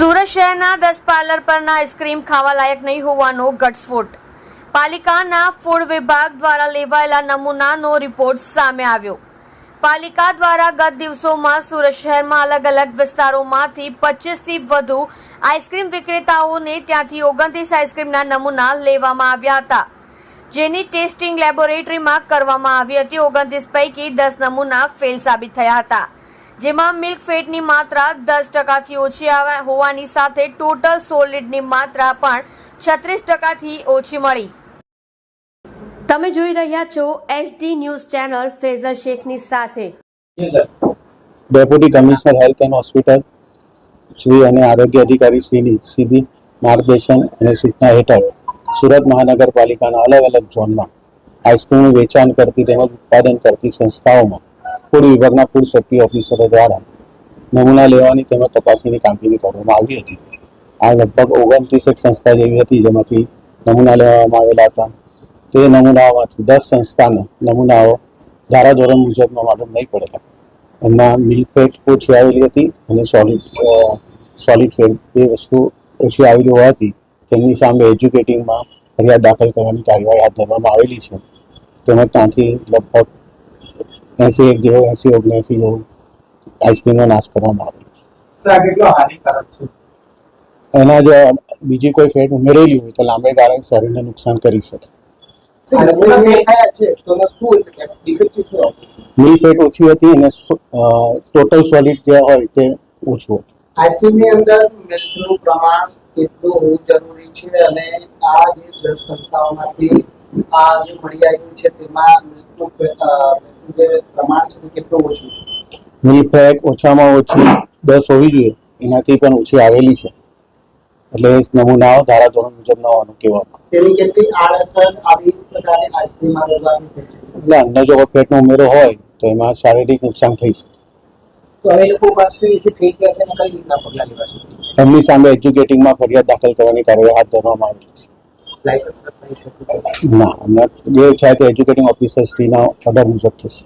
સુરત શહેરના દસ પાર્લર પરના આઈસ્ક્રીમ ખાવા લાયક નહીં હોવાનો ઘટસ્ફોટ. પાલિકાના ફૂડ વિભાગ દ્વારા લેવાયેલા નમૂનાનો રિપોર્ટ સામે આવ્યો. પાલિકા દ્વારા ગત દિવસોમાં સુરત શહેરમાં અલગ અલગ વિસ્તારોમાંથી પચીસથી વધુ આઈસ્ક્રીમ વિક્રેતાઓને ત્યાંથી ઓગણત્રીસ આઈસ્ક્રીમના નમૂના લેવામાં આવ્યા હતા. જેની ટેસ્ટિંગ લેબોરેટરીમાં કરવામાં આવી હતી. ઓગણત્રીસ પૈકી દસ નમૂના ફેલ સાબિત થયા હતા. જેમાં મિલ્ક ફેટની માત્રા દસ ટકાથી ઓછી હોવાની સાથે ટોટલ સોલિડની માત્રા પણ છત્રીસ ટકાથી ઓછી મળી. તમે જોઈ રહ્યા છો એસડી ન્યૂઝ ચેનલ ફેઝર શેખની સાથે. Deputy commissioner health and hospital Shri અને આરોગ્ય અધિકારી શ્રીની સીધી માર્ગદર્શન અને સૂચના હેઠળ સુરત મહાનગરપાલિકાના અલગ અલગ ઝોનમાં આઈસ્ક્રીમનું વેચાણ કરતી તેમજ ઉત્પાદન કરતી સંસ્થાઓમાં ફૂડ વિભાગના ફૂડ સેફ્ટી ઓફિસરો દ્વારા નમૂના લેવાની તેમજ તપાસીની કામગીરી કરવામાં આવી હતી. આ લગભગ ઓગણત્રીસ એક સંસ્થા જેવી હતી જેમાંથી નમૂના લેવામાં આવેલા હતા. તે નમૂનાઓમાંથી દસ સંસ્થાના નમૂનાઓ ધારાધોરણ મુજબનો માલુમ નહીં પડેલા. એમાં મિલ્ક ફેટ ઓછી આવેલી હતી અને સોલિડ સોલિડ ફેટ બે વસ્તુ ઓછી આવેલી હોવાથી તેમની સામે એજ્યુકેટિંગમાં ફરિયાદ દાખલ કરવાની કાર્યવાહી હાથ ધરવામાં આવેલી છે. તેમજ ત્યાંથી લગભગ એસી એક જેવો એસી ઓગણએસી જેવો આઈસ્ક્રીમનો નાશ કરવામાં આવેલો સર આ કેટલો હાનિકારક છે? એના જો બીજી કોઈ ફેટ ઉમેરેલી હોય તો લાંબે ગાળે શરીરને નુકસાન કરી શકે? મિલ્ક ફેટ ઓછી હતી અને ટોટલ સોલિડ જે હોય તે ઓછું હતું. આઈસ્ક્રીમની અંદર મિલ્કનું પ્રમાણ કેટલું હોવું જરૂરી છે અને આ જે દસ સંસ્થાઓમાંથી આ જે મળી આવ્યું છે તેમાં મિલ્કનું જે પ્રમાણ છે કેટલું ઓછું છે? ઓછામાં ઓછી દસ હોવી જોઈએ. એનાથી પણ ઓછી આવેલી છે. એટલે નમૂનાઓ ધારાધોરણ મુજબ ન હોવાનું કહેવામાં. તેની કેટલી આડઅસર આવી પ્રકારની આઈસ્ક્રીમમાં લેવાની થઈ છે એટલે અન્ય જો પેટનો ઉમેરો હોય તો એમાં શારીરિક નુકસાન થઈ શકે. તો હવે લોકો પાસે જે ફેક છે એને કઈ રીતના પગલાં લેવાશે એમની સામે એજ્યુકેટિંગમાં ફરિયાદ દાખલ કરવાની કાર્યવાહી હાથ ધરવામાં આવેલી છે. લાયસન્સ ના હમણાં જે છે તે એજ્યુકેટિંગ ઓફિસર ના ઓર્ડર મુજબ થશે.